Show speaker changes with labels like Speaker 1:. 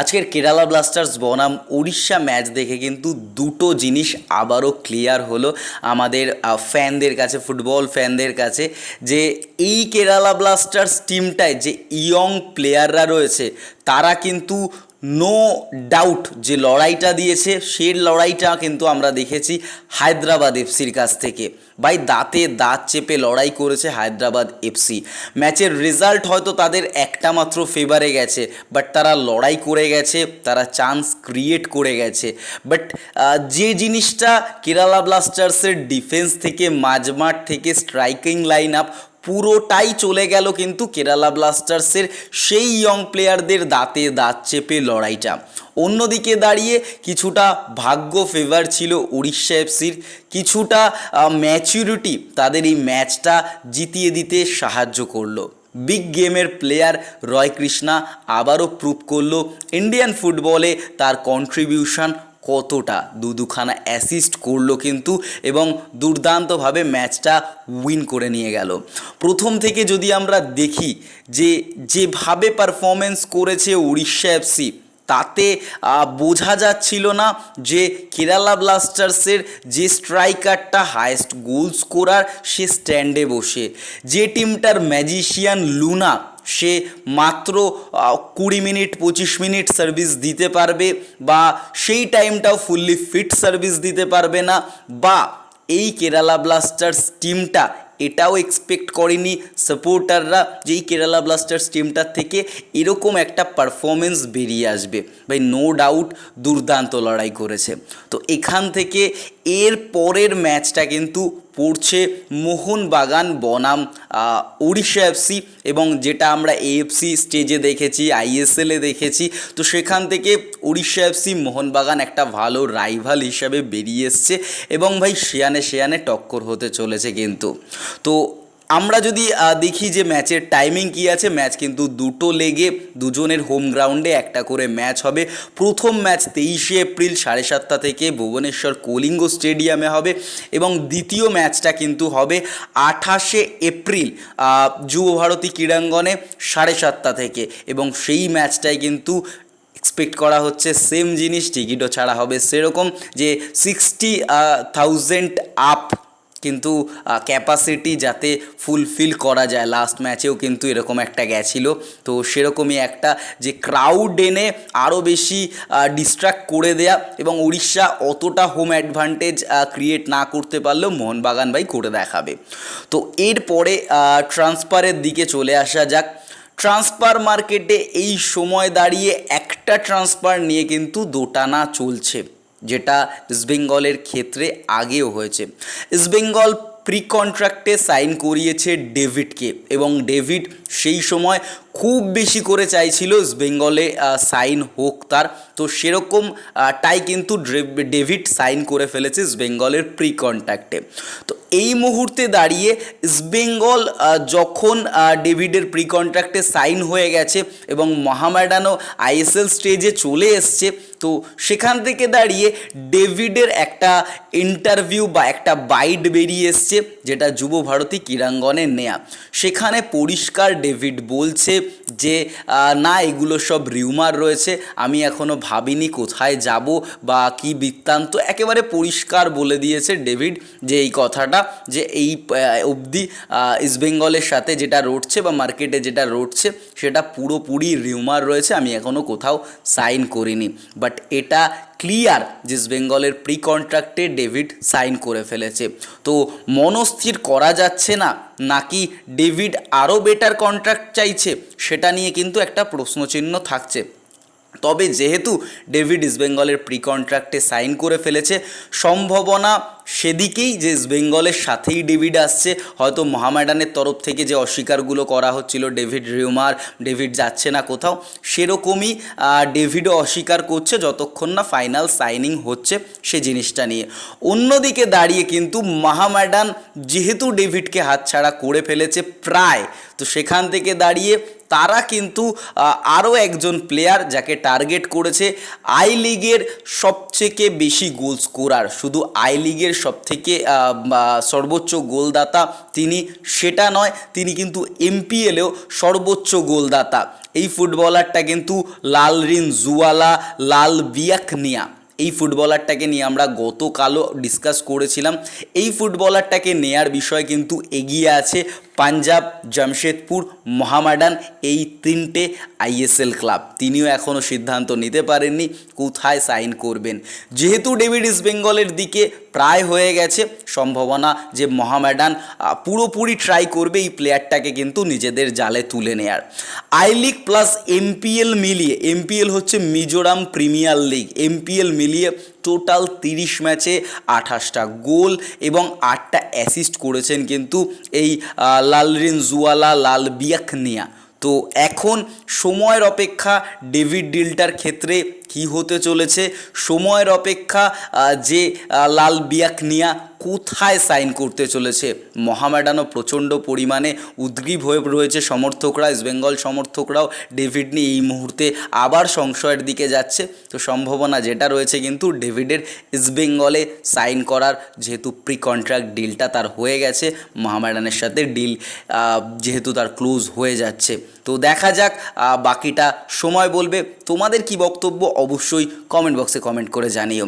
Speaker 1: আজকের কেরালা ব্লাস্টার্স বনাম উড়িষ্যা ম্যাচ দেখে কিন্তু দুটো জিনিস আবারও ক্লিয়ার হলো আমাদের ফ্যানদের কাছে ফুটবল ফ্যানদের কাছে, যে এই কেরালা ব্লাস্টার্স টিমটায় যে ইয়ং প্লেয়াররা রয়েছে, তারা কিন্তু নো ডাউট যে লড়াইটা দিয়েছে, সেই লড়াইটা কিন্তু আমরা দেখেছি হায়দ্রাবাদ এফসির কাছ থেকে। ভাই, দাঁতে দাঁত চেপে লড়াই করেছে হায়দ্রাবাদ এফসি। ম্যাচের রেজাল্ট হয়তো তাদের একটা মাত্র ফেভারে গেছে বাট তারা লড়াই করে গেছে, তারা চান্স ক্রিয়েট করে গেছে। বাট যে জিনিসটা কেরালা ব্লাস্টার্সের ডিফেন্স থেকে, মাঝমাঠ থেকে স্ট্রাইকিং লাইন আপ পুরোটাই চলে গেল কিন্তু কেরালা ব্লাস্টার্সের সেই ইয়ং প্লেয়ারদের দাঁতে দাঁত চেপে লড়াইটা। অন্যদিকে দাঁড়িয়ে কিছুটা ভাগ্য ফেভার ছিল উড়িষ্যা এফসির। কিছুটা ম্যাচুরিটি তাদের এই ম্যাচটা জিতিয়ে দিতে সাহায্য করল। বিগ গেমের প্লেয়ার রয় কৃষ্ণা আবারও প্রুভ করল ইন্ডিয়ান ফুটবলে তার কন্ট্রিবিউশন কতটা দু দুখানা অ্যাসিস্ট করল কিন্তু এবং দুর্দান্তভাবে ম্যাচটা উইন করে নিয়ে গেল। প্রথম থেকে যদি আমরা দেখি যে যেভাবে পারফরমেন্স করেছে উড়িষ্যা এফসি তাতে বোঝা যাচ্ছিল না যে কেরালা ব্লাস্টার্সের যে স্ট্রাইকারটা হায়েস্ট গোল স্কোরার সে স্ট্যান্ডে বসে। যে টিমটার ম্যাজিশিয়ান লুনা সে মাত্র কুড়ি মিনিট, পঁচিশ মিনিট সার্ভিস দিতে পারবে বা সেই টাইমটাও ফুললি ফিট সার্ভিস দিতে পারবে না বা এই কেরালা ব্লাস্টার্স টিমটা এটাও এক্সপেক্ট করেনি সাপোর্টাররা যে এই কেরালা ব্লাস্টার্স টিমটার থেকে এরকম একটা পারফরমেন্স বেরিয়ে আসবে। ভাই নো ডাউট দুর্দান্ত লড়াই করেছে। তো এখান থেকে এর পরের ম্যাচটা কিন্তু পড়ছে মোহনবাগান বনাম উড়িষ্যা এফসি এবং যেটা আমরা এএফসি স্টেজে দেখেছি আইএসএলে দেখেছি। তো সেখান থেকে উড়িষ্যা এফসি মোহনবাগান একটা ভালো রাইভাল হিসাবে বেরিয়ে এসছে এবং ভাই সেয়ানে সেয়ানে টক্কর হতে চলেছে কিন্তু। তো আমরা যদি দেখি যে ম্যাচের টাইমিং কি আছে ম্যাচ কিন্তু দুটো লেগে দুজনের হোম গ্রাউন্ডে একটা করে ম্যাচ হবে। প্রথম ম্যাচ তেইশে এপ্রিল সাড়ে সাতটা থেকে ভুবনেশ্বর কলিঙ্গ স্টেডিয়ামে হবে এবং দ্বিতীয় ম্যাচটা কিন্তু হবে আঠাশে এপ্রিল আহ, যুব ভারতী ক্রীড়াঙ্গনে সাড়ে সাতটা থেকে এবং সেই ম্যাচটাই কিন্তু এক্সপেক্ট করা হচ্ছে। সেম জিনিস টিকিটও ছাড়া হবে। সেরকম যে সিক্সটি থাউজেন্ড আপ কিন্তু ক্যাপাসিটি যাতে ফুলফিল করা যায়। লাস্ট ম্যাচেও কিন্তু এরকম একটা গেছিল। তো সেরকমই একটা যে ক্রাউড এনে আরও বেশি ডিস্ট্রাক্ট করে দেয়া এবং উড়িষ্যা অতটা হোম অ্যাডভান্টেজ ক্রিয়েট না করতে পারলেও মোহনবাগান ভাই করে দেখাবে। তো এরপরে ট্রান্সফারের দিকে চলে আসা যাক। ট্রান্সফার মার্কেটে এই সময় দাঁড়িয়ে একটা ট্রান্সফার নিয়ে কিন্তু দোটানা চলছে। যেটা ইস্টবেঙ্গলের ক্ষেত্রে আগেও হয়েছে। ইস্টবেঙ্গল প্রি কন্ট্রাক্টে সাইন করিয়েছে ডেভিডকে এবং ডেভিড সেই সময় খুব বেশি করে চাইছিল বেঙ্গলে সাইন হোক তার। তো সেরকম টাই কিন্তু ডেভিড সাইন করে ফেলেছে বেঙ্গলের প্রি কন্ট্রাক্টে এই মুহূর্তে দাঁড়িয়ে ইস্টবেঙ্গল যখন ডেভিডের প্রি কন্ট্রাক্টে সাইন হয়ে গেছে এবং মহামেডানও আইএসএল স্টেজে চলে এসছে, তো সেখান থেকে দাঁড়িয়ে ডেভিডের একটা ইন্টারভিউ বা একটা বাইট বেরিয়ে এসছে, যেটা যুব ভারতী ক্রীড়াঙ্গনে নেয়া। সেখানে পরিষ্কার ডেভিড বলছে যে না, এগুলো সব রিউমার রয়েছে, আমি এখনও ভাবিনি কোথায় যাব বা কি বৃত্তান্ত। একেবারে পরিষ্কার বলে দিয়েছে ডেভিড যে এই কথাটা যে এই অবধি আহ, ইস্টবেঙ্গলের সাথে যেটা রটছে বা মার্কেটে যেটা রটছে সেটা পুরোপুরি রিউমার রয়েছে আমি এখনও কোথাও সাইন করিনি। বাট এটা ক্লিয়ার যে বেঙ্গলের প্রি কন্ট্রাক্টে ডেভিড সাইন করে ফেলেছে। তো মনস্থির করা যাচ্ছে না নাকি ডেভিড আরও বেটার কন্ট্রাক্ট চাইছে সেটা নিয়ে কিন্তু একটা প্রশ্নচিহ্ন থাকছে। তবে যেহেতু ডেভিড ইস্টবেঙ্গলের প্রি কন্ট্রাক্টে সাইন করে ফেলেছে সম্ভাবনা সেদিকেই যে ইস্টবেঙ্গলের সাথেই ডেভিড আসছে, হয়তো মহামেডানের তরফ থেকে যে অস্বীকারগুলো করা হচ্ছিল ডেভিড রিউমার ডেভিড যাচ্ছে না কোথাও, সেরকমই ডেভিডও অস্বীকার করছে যতক্ষণ না ফাইনাল সাইনিং হচ্ছে সে জিনিসটা নিয়ে। অন্যদিকে দাঁড়িয়ে কিন্তু মহামেডান যেহেতু ডেভিডকে হাতছাড়া করে ফেলেছে প্রায়, তো সেখান থেকে দাঁড়িয়ে তারা কিন্তু আরও একজন প্লেয়ার যাকে টার্গেট করেছে আই লিগের সবথেকে বেশি গোল স্কোরার শুধু আই লিগের সবথেকে সর্বোচ্চ গোলদাতা তিনি সেটা নয়, তিনি কিন্তু এমপিএলেও সর্বোচ্চ গোলদাতা। এই ফুটবলারটা কিন্তু লাল রিন জুয়ালা, লাল বিয়াকনিয়া। এই ফুটবলারটাকে নিয়ে আমরা গতকালও ডিসকাস করেছিলাম। এই ফুটবলারটাকে নেয়ার বিষয় কিন্তু এগিয়ে আছে পাঞ্জাব, জামশেদপুর মোহামেডান এই তিনটে আইএসএল ক্লাব। তিনিও এখনও সিদ্ধান্ত নিতে পারেননি কোথায় সাইন করবেন। যেহেতু ডেভিড ইস্ট বেঙ্গলের দিকে প্রায় হয়ে গেছে, সম্ভাবনা যে মোহামেডান পুরোপুরি ট্রাই করবে এই প্লেয়ারটাকে কিন্তু নিজেদের জালে তুলে নেয়ার। আই লিগ প্লাস এমপিএল মিলিয়ে এমপিএল হচ্ছে মিজোরাম প্রিমিয়ার লিগ এমপিএল মিলিয়ে টোটাল তিরিশ ম্যাচে আঠাশটা গোল এবং আটটা অ্যাসিস্ট করেছেন কিন্তু এই লালরিন জুয়ালা, লাল বিয়াকনিয়া তো এখন সময়ের অপেক্ষা ডেভিড ডিলটার ক্ষেত্রে কি হতে চলেছে, সময়ের অপেক্ষা যে লাল বিয়াকনিয়া কোথায় সাইন করতে চলেছে। মহামেডানও প্রচণ্ড পরিমাণে উদ্গ্রীব হয়ে রয়েছে। সমর্থকরা ইস্টবেঙ্গল সমর্থকরাও ডেভিড নিয়ে এই মুহূর্তে আবার সংশয়ের দিকে যাচ্ছে। তো সম্ভাবনা যেটা রয়েছে কিন্তু, ডেভিডের ইস্টবেঙ্গলে সাইন করার যেহেতু প্রি কন্ট্রাক্ট ডিলটা তার হয়ে গেছে, মহামেডানের সাথে ডিল যেহেতু তার ক্লোজ হয়ে যাচ্ছে। তো দেখা যাক বাকিটা সময় বলবে। তোমাদের কি বক্তব্য? অবশ্যই কমেন্ট বক্সে কমেন্ট করে জানিও।